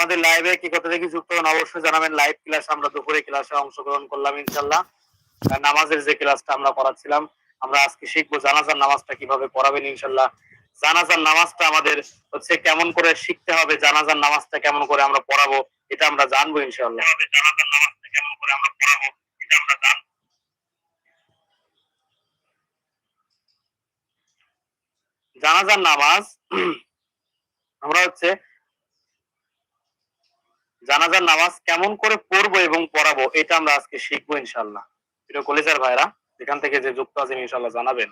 আমাদের লাইভে কি কোথা থেকে যুক্ত হন, অবশ্যই জানাবেন। লাইভ ক্লাস আমরা দুপুরে ক্লাসে অংশগ্রহণ করলাম ইনশাল্লাহ নামাজের যে ক্লাসটা আমরা করাচ্ছিলাম আমরা আজকে শিখব জানাজার নামাজটা কীভাবে পড়াবেন ইনশাল্লাহ জানাজার নামাজটা আমাদের হচ্ছে কেমন করে শিখতে হবে, জানাজার নামাজটা কেমন করে আমরা পড়াবো, এটা আমরা জানব ইনশাল্লাহ জানাজার নামাজ, আমরা হচ্ছে জানাজার নামাজ কেমন করে পড়ব এবং পড়াবো, এটা আমরা আজকে শিখব ইনশাল্লাহ এটা কলেজার ভাইরা, এখান থেকে যে যুক্ত আছেন ইনশাল্লাহ জানাবেন।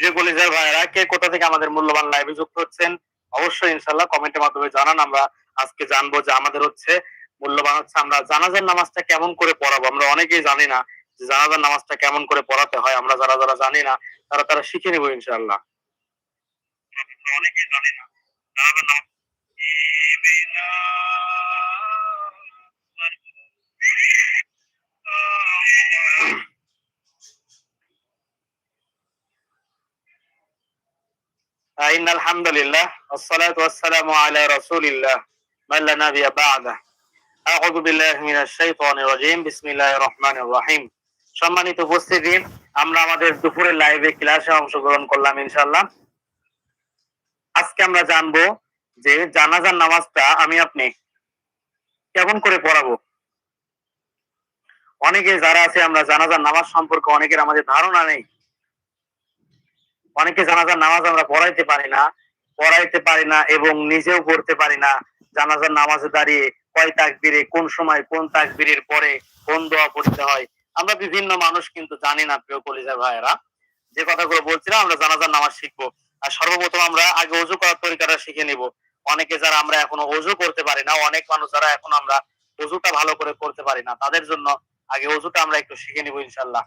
যে কলেজের ভাইরা কে কোথা থেকে আমাদের মূল্যবান লাইভে যুক্ত হচ্ছেন, অবশ্যই ইনশাল্লাহ কমেন্টের মাধ্যমে জানান। আমরা আজকে জানব যে আমাদের হচ্ছে মূল্যবান হচ্ছে আমরা জানাজার নামাজটা কেমন করে পড়াবো। আমরা অনেকেই জানি না যে জানাজার নামাজটা কেমন করে পড়াতে হয়। আমরা যারা যারা জানি না, তারা তারা শিখে নেব ইনশাল্লাহ অনেকেই জানি না। জানাজার নামাজ إن الحمد لله والصلاة والسلام على رسول الله من لا نبي بعده أعوذ بالله من الشيطان الرجيم بسم الله الرحمن الرحيم সম্মানিত উপস্থিতি আমরা আমাদের দুপুরের লাইভে ক্লাসে অংশগ্রহণ করলাম ইনশাল্লাহ আজকে আমরা জানবো যে জানাজার নামাজটা আমি আপনি কেমন করে পড়াবো অনেকে যারা আছে আমরা জানাজার নামাজ সম্পর্কে অনেকের আমাদের ধারণা নেই অনেকে জানাজার নামাজ আমরা পড়াইতে পারি না, পড়াইতে পারি না এবং নিজেও পড়তে পারি না। জানাজার নামাজে দাঁড়িয়ে কয় তাকবিরে, কোন সময় কোন তাকবিরের পরে কোন দোয়া পড়তে হয়, আমরা বিভিন্ন মানুষ কিন্তু জানি না, প্রিয় কলিজা ভাইয়েরা। যে কথাগুলো বলছিলাম, আমরা জানাজার নামাজ শিখব। আর সর্বপ্রথম আমরা আগে অজু করার তরিকাটা শিখে নিব। অনেকে যারা আমরা এখনও অজু করতে পারি না, অনেক মানুষ যারা এখন আমরা অজুটা ভালো করে করতে পারি না, তাদের জন্য আগে অজুটা আমরা একটু শিখে নিব ইনশাল্লাহ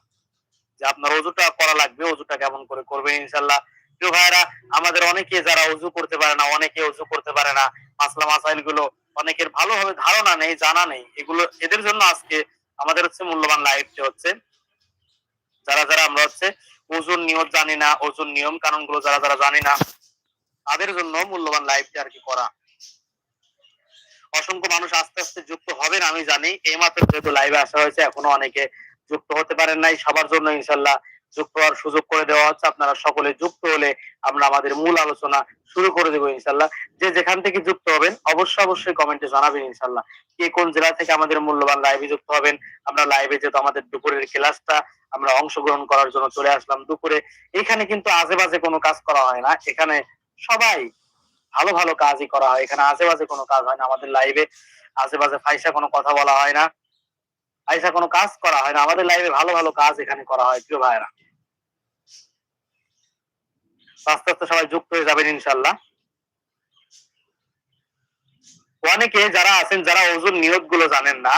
যে আপনার অজুটা করা লাগবে, অজুটা কেমন করে করবেন ইনশাল্লাহ প্রিয় ভাইরা আমাদের অনেকে যারা অজু করতে পারে না, অনেকে অজু করতে পারে না, মাসলা মাসাইলগুলো অনেকের ভালোভাবে ধারণা নেই, জানা নেই। এগুলো, এদের জন্য আজকে আমাদের হচ্ছে মূল্যবান লাইভটি হচ্ছে। যারা যারা আমরা হচ্ছে ওজন নিয়ম জানি না ওজন নিয়ম কানুনগুলো যারা যারা জানি না, তাদের জন্য মূল্যবান লাইভটি আর কি করা। অসংখ্য মানুষ আস্তে আস্তে যুক্ত হবেন, আমি জানি। এই মাত্র যেহেতু লাইভে আসা হয়েছে, এখনও অনেকে যুক্ত হতে পারেন নাই, সবার জন্য ইনশাল্লাহ যুক্ত হওয়ার সুযোগ করে দেওয়া হচ্ছে। আপনারা সকলে যুক্ত হলে আমরা আমাদের মূল আলোচনা শুরু করে দেবো ইনশাল্লাহ। যে যেখান থেকে যুক্ত হবেন, অবশ্যই অবশ্যই কমেন্টে জানাবেন ইনশাল্লাহ কে কোন জেলা থেকে আমাদের মূল্যবান লাইভে যুক্ত হবেন। আমরা লাইভে যেহেতু আমাদের দুপুরের ক্লাসটা আমরা অংশগ্রহণ করার জন্য চলে আসলাম দুপুরে। এখানে কিন্তু আজে বাজে কোনো কাজ করা হয় না। এখানে সবাই ভালো ভালো কাজই করা হয়। এখানে আজে বাজে কোনো কাজ হয় না। আমাদের লাইভে আজে বাজে ফাইসা কোনো কথা বলা হয় না। ফাইসা কোনো কাজ করা হয় না। আমাদের লাইভে ভালো ভালো কাজ এখানে করা হয়, প্রিয় ভাইরা আস্তে আস্তে সবাই যুক্ত হয়ে যাবেন ইনশাল্লাহ অনেকে যারা আছেন, যারা ওজন নিয়তগুলো জানেন না,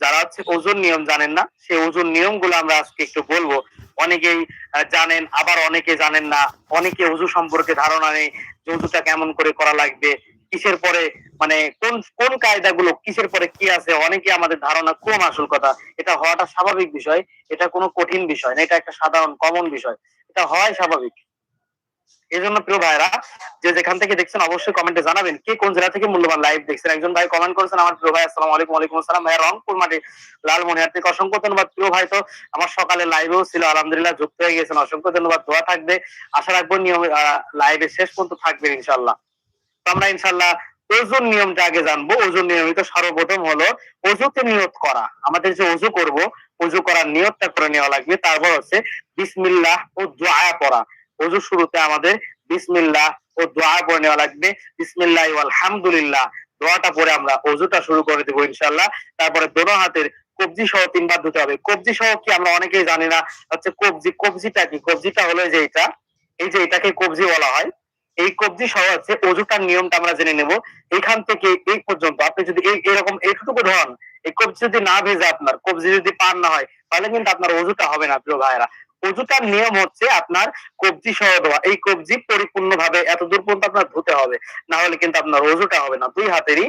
যারা হচ্ছে ওজন নিয়ম জানেন না, সেই ওজন নিয়মগুলো আমরা আজকে একটু বলব। অনেকেই জানেন, আবার অনেকে জানেন না। অনেকে ওজু সম্পর্কে ধারণা নেই যে ওজুটা কেমন করে করা লাগবে। কিসের পরে মানে কোন কোন কায়দাগুলো, কিসের পরে কি আছে, অনেকে আমাদের ধারণা কম আসল কথা। এটা হওয়াটা স্বাভাবিক বিষয়, এটা কোনো কঠিন বিষয় না, এটা একটা সাধারণ কমন বিষয়। এটা হওয়াই স্বাভাবিক। এই জন্য প্রিয় ভাইরা যে যেখান থেকে দেখছেন, অবশ্যই কমেন্টে জানাবেন, কে কোন জেলা থেকে মূল্যবান লাইভ দেখছেন। একজন ভাই কমেন্ট করেছেন, আমার প্রিয় ভাই, আসসালামু আলাইকুম, ওয়ালাইকুম আসসালাম। ভাই রংপুর মাঠে লালমনিহার থেকে অসংখ্য ধন্যবাদ। প্রিয় ভাই তো আমার সকালে লাইভেও ছিল, আলহামদুলিল্লাহ যুক্ত হয়ে গেছেন অসংখ্য ধন্যবাদ, দোয়া থাকবে। আশা রাখব, নিয়ম লাইভে শেষ পর্যন্ত থাকবেন ইনশাল্লাহ তো আমরা ইনশাল্লাহ ওজন নিয়মটা আগে জানব। ওজন নিয়মিত সর্বপ্রথম হলো অজুতে নিয়ত করা। আমাদের যে অজু করব অজু করার নিয়তটা করে নেওয়া লাগবে। তারপর হচ্ছে বিসমিল্লাহ ও দোয়া পড়া। অজু শুরুতে আমাদের বিসমিল্লাহ ও দোয়া পড়ে নেওয়া লাগবে। বিসমিল্লাহ আলহামদুলিল্লাহ, দোয়াটা পরে আমরা অজুটা শুরু করে দেবো ইনশাল্লাহ তারপরে দোনো হাতের কবজি সহ তিনবার ধুতে হবে। কবজি সহ কি আমরা অনেকেই জানি না, হচ্ছে কবজি, কবজিটা কি? কবজিটা হলো যে এটা। এই যে এটাকে কবজি বলা হয়। এই কবজি সহ হচ্ছে অজুটার নিয়মটা আমরা জেনে নেব। এখান থেকে এই পর্যন্ত আপনি যদি এই, এরকম এইটুকু ধরন, এই কবজি যদি না ভেজে আপনার, কবজি যদি পান না হয়, তাহলে কিন্তু আপনার অজুটা হবে না, প্রিয় ভাইরা অজুটার নিয়ম হচ্ছে আপনার কবজি সহ দেওয়া। এই কবজি পরিপূর্ণভাবে এত দূর পর্যন্ত আপনার ধুতে হবে, না হলে কিন্তু আপনার অজুটা হবে না। দুই হাতেরই,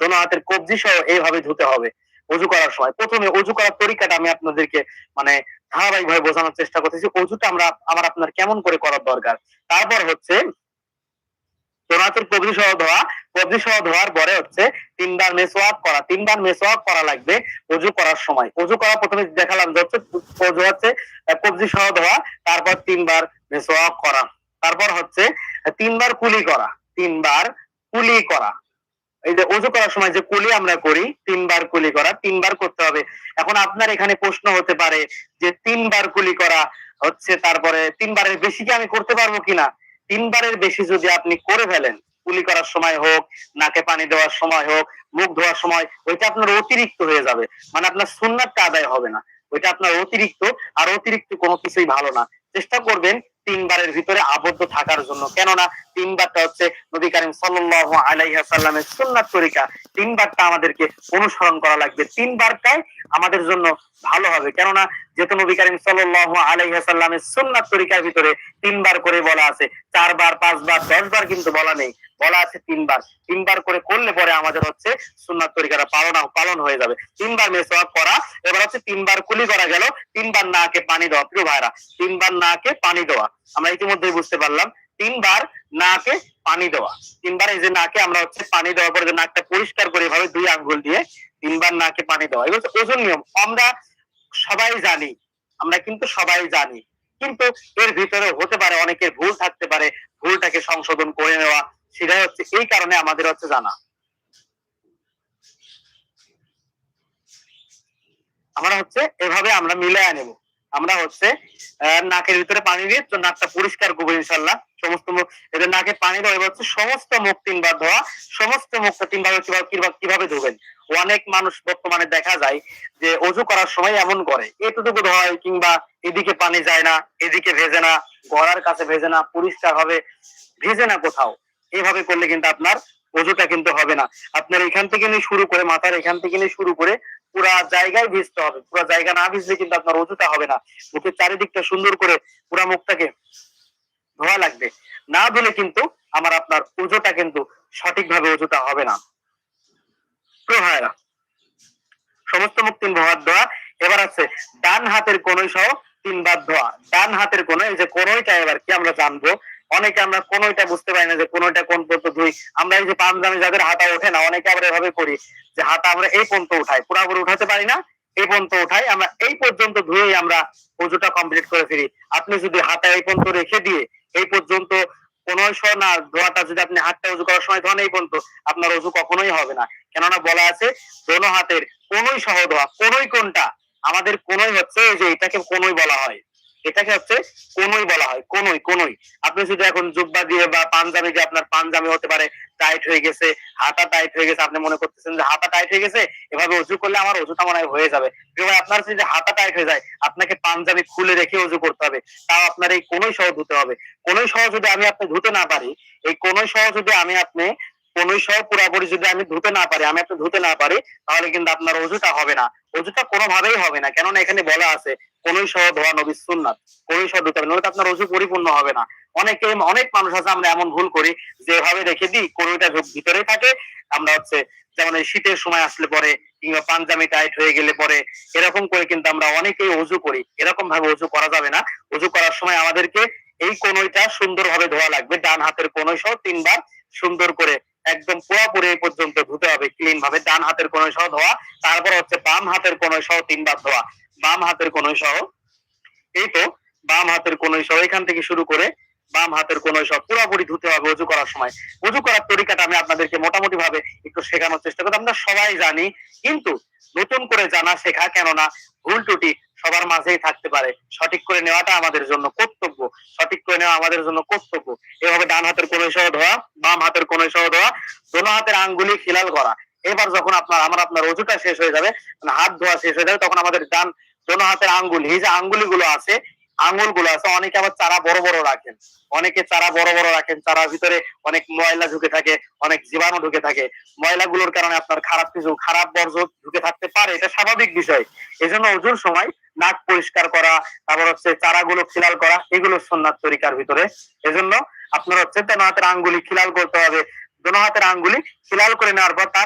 দোনো হাতের কবজি সহ এইভাবে ধুতে হবে অজু করার সময়। প্রথমে অজু করার তরিকাটা আমি আপনাদেরকে মানে ধারাবাহিক ভাবে বোঝানোর চেষ্টা করতেছি। অজুটা আমরা, আমার আপনার কেমন করে করার দরকার? তারপর হচ্ছে দোনাতের কবজি সহ ধোয়া কবজি সহ ধোয়ার পরে হচ্ছে তিনবার করা তিনবার করা লাগবে করার সময়। করা প্রথমে দেখালাম যে হচ্ছে হচ্ছে কবজি সহ ধোয়া, তারপর তিনবার করা। তারপর হচ্ছে তিনবার কুলি করা, তিনবার কুলি করা। এই যে অজু করার সময় যে কুলি আমরা করি, তিনবার কুলি করা, তিনবার করতে হবে। এখন আপনার এখানে প্রশ্ন হতে পারে যে তিনবার কুলি করা হচ্ছে, তারপরে তিনবারের বেশি কি আমি করতে পারব কিনা? তিনবারের বেশি যদি আপনি করে ফেলেন কুলি করার সময় হোক, নাকে পানি দেওয়ার সময় হোক, মুখ ধোয়ার সময়, ওইটা আপনার অতিরিক্ত হয়ে যাবে। মানে আপনার সুন্নাতটা আদায় হবে না। ওইটা আপনার অতিরিক্ত, আর অতিরিক্ত কোনো কিছুই ভালো না। চেষ্টা করবেন তিনবারের ভিতরে আবদ্ধ থাকার জন্য। কেননা তিনবারটা হচ্ছে নবী করিম সাল্লাল্লাহু আলাইহি সাল্লামের সুন্নাত তরিকা। তিনবারটা আমাদেরকে অনুসরণ করা লাগবে। তিনবারটাই আমাদের জন্য ভালো হবে। কেননা যেহেতু নবী করিম আলাইহাসাল্লামের সুন্নাত তরিকার ভিতরে তিনবার করে বলা আছে। চারবার, পাঁচবার, দশবার কিন্তু বলা নেই। বলা আছে তিনবার। তিনবার করে করলে পরে আমাদের হচ্ছে সুন্নাত তরিকাটা পালন পালন হয়ে যাবে। তিনবার মেসওয়াক করা, এবার হচ্ছে তিনবার কুলি করা গেল। তিনবার নাকে পানি দেওয়া। প্রিয় ভাইরা তিনবার নাকে পানি দেওয়া। আমরা ইতিমধ্যেই বুঝতে পারলাম, তিনবার নাকে পানি দেওয়া। তিনবার এই যে নাকে আমরা হচ্ছে পানি দেওয়ার পরে নাকটা পরিষ্কার করে এভাবে দুই আঙ্গুল দিয়ে তিনবার নাকে পানি দেওয়া। এগুলো হচ্ছে ওজন নিয়ম। আমরা সবাই জানি, আমরা কিন্তু সবাই জানি। কিন্তু এর ভিতরে হতে পারে, অনেকের ভুল থাকতে পারে, ভুলটাকে সংশোধন করে নেওয়া, সেটাই হচ্ছে, এই কারণে আমাদের হচ্ছে জানা। আমরা হচ্ছে এভাবে আমরা মিলায় নেব। আমরা হচ্ছে নাকের ভিতরে পানি দিয়ে তো নাকটা পরিষ্কার করব ইনশাল্লাহ সমস্ত এদের নাকে পানি দেওয়া, এবার হচ্ছে সমস্ত মুখ তিনবার ধোয়া, সমস্ত মুখটা তিনবার কিভাবে- কীভাবে ধোবেন? অনেক মানুষ বর্তমানে দেখা যায় যে অজু করার সময় এমন করে, এতটুকু ধোয় কিংবা এদিকে পানি যায় না, এদিকে ভেজে না গড়ার কাছে ভেজে না পরিষ্কার হবে ভেজে না কোথাও। এভাবে করলে কিন্তু আপনার অজুটা কিন্তু হবে না। আপনার এখান থেকে নিয়ে শুরু করে, মাথার এখান থেকে নিয়ে শুরু করে পুরা জায়গায় ভিজতে হবে। পুরো জায়গা না ভিজলে কিন্তু আপনার অজুটা হবে না। মুখের চারিদিকটা সুন্দর করে পুরা মুখটাকে ধোয়া লাগবে। না ধুলে কিন্তু আমার আপনার উজোটা কিন্তু সঠিকভাবে উজোটা হবে না। ভাইরা সমস্ত মুখ তিন ভাত ধোয়া। এবার আছে ডান হাতের কোনই সহ তিনবার ধোয়া। ডান হাতের কোন এই যে কোনইটা এবার কি আমরা জানব? অনেকে আমরা কোনইটা বুঝতে পারি না যে কোনইটা কোন পর্যন্ত ধুই আমরা এই যে পাঞ্জাবি যাদের হাতা ওঠে না, অনেকে আবার এভাবে করি যে হাতা আমরা এই পর্যন্ত উঠাই পুরাপুরি উঠাতে পারি না, এই পর্যন্ত উঠাই, আমরা এই পর্যন্ত ধুয়েই আমরা উজুটা কমপ্লিট করে ফিরি আপনি যদি হাতা এই পর্যন্ত রেখে দিয়ে এই পর্যন্ত সহ না ধোয়াটা যদি আপনি হাতটা উজু করার সময় ধোন এই পর্যন্ত, আপনার উজু কখনোই হবে না। কেননা বলা আছে, দোনো হাতের কোনই সহ ধোয়া কোনই কোনটা, আমাদের কোনই হচ্ছে যে এটাকে কোনই বলা হয়। এটাকে হচ্ছে কোনই বলা হয় কোনই কোনই। আপনি যদি এখন জুব্বা দিয়ে বা পাঞ্জাবি দিয়ে আপনার পাঞ্জাবি হতে পারে টাইট হয়ে গেছে হাতা টাইট হয়ে গেছে আপনি মনে করতেছেন যে হাতা টাইট হয়ে গেছে এভাবে উজু করলে আমার উজুটা মনে হয় হয়ে যাবে ভাই, আপনার যদি হাতা টাইট হয়ে যায় আপনাকে পাঞ্জাবি খুলে রেখে উজু করতে হবে। তাও আপনার এই কোনই সহ ধুতে হবে। কোনই সহ যদি আমি আপনি ধুতে না পারি এই কোনই সহ যদি আমি আপনি কোনই সহ পুরাপুরি যদি আমি ধুতে না পারি, আমি আপনি ধুতে না পারি, তাহলে কিন্তু আপনার অজুটা হবে না। অজুটা কোনোভাবেই হবে না। কেননা এখানে বলা আছে, কোনই সহ ধোয়া নবীর সুন্নাত, কোনই সহ ধুতে হবে নয়তো আপনার অজু পরিপূর্ণ হবে না। অনেকে, অনেক মানুষ আছে, আমরা এমন ভুল করি, যে এভাবে রেখে দিই কোনইটা ভিতরে থাকে। আমরা হচ্ছে, যেমন শীতের সময় আসলে পরে, কিংবা পাঞ্জামি টাইট হয়ে গেলে পরে, এরকম করে কিন্তু আমরা অনেকেই অজু করি। এরকম ভাবে অজু করা যাবে না। অজু করার সময় আমাদেরকে এই কোনইটা সুন্দরভাবে ধোয়া লাগবে। ডান হাতের কোনই সহ তিনবার সুন্দর করে একদম পুরোপুরি পর্যন্ত ধুতে হবে ক্লিন ভাবে। ডান হাতের কোনই সহ ধোয়া, তারপর হচ্ছে বাম হাতের কোনই সহ তিনবার ধোয়া। বাম হাতের কোনই সহ, এই তো, বাম হাতের কোনই সহ, এখান থেকে শুরু করে বাম হাতের কোন সব পুরোপুরি ধুতে হবে অজু করার সময়। অজু করার তরিকাটা আমি আপনাদেরকে মোটামুটি ভাবে একটু শেখানোর চেষ্টা করি আমরা সবাই জানি, কিন্তু নতুন করে জানা, শেখা কেননা ভুল ত্রুটি সবার মাঝেই থাকতে পারে। সঠিক করে নেওয়াটা আমাদের জন্য কর্তব্য। সঠিক করে নেওয়া আমাদের জন্য কর্তব্য। এভাবে ডান হাতের কোন সহ ধোয়া বাম হাতের কোন সহ দেওয়া, দোনো হাতের আঙ্গুলি খিলাল করা। এবার যখন আপনার, আমার আপনার অজুটা শেষ হয়ে যাবে মানে হাত ধোয়া শেষ হয়ে যাবে, তখন আমাদের ডান দোনো হাতের আঙ্গুল, এই যে আঙ্গুলি গুলো আছে আঙ্গুলগুলো আছে, অনেকে আবার চারা বড় বড় রাখেন। অনেকে চারা বড় বড় রাখেন, চারার ভিতরে অনেক ময়লা ঢুকে থাকে, অনেক জীবাণু ঢুকে থাকে। ময়লাগুলোর কারণে আপনার খারাপ কিছু, খারাপ বর্জ্য ঢুকে থাকতে পারে, এটা স্বাভাবিক বিষয়। এজন্য অজুর সময় নাক পরিষ্কার করা, তারপর হচ্ছে চারাগুলো খিলাল করা, এগুলো সন্ন্যাস তরিকার ভিতরে। এজন্য আপনার হচ্ছে তেনো হাতের আঙ্গুলি খিলাল করতে হবে। দোনো হাতের আঙ্গুলি খিলাল করে নেওয়ার পর তার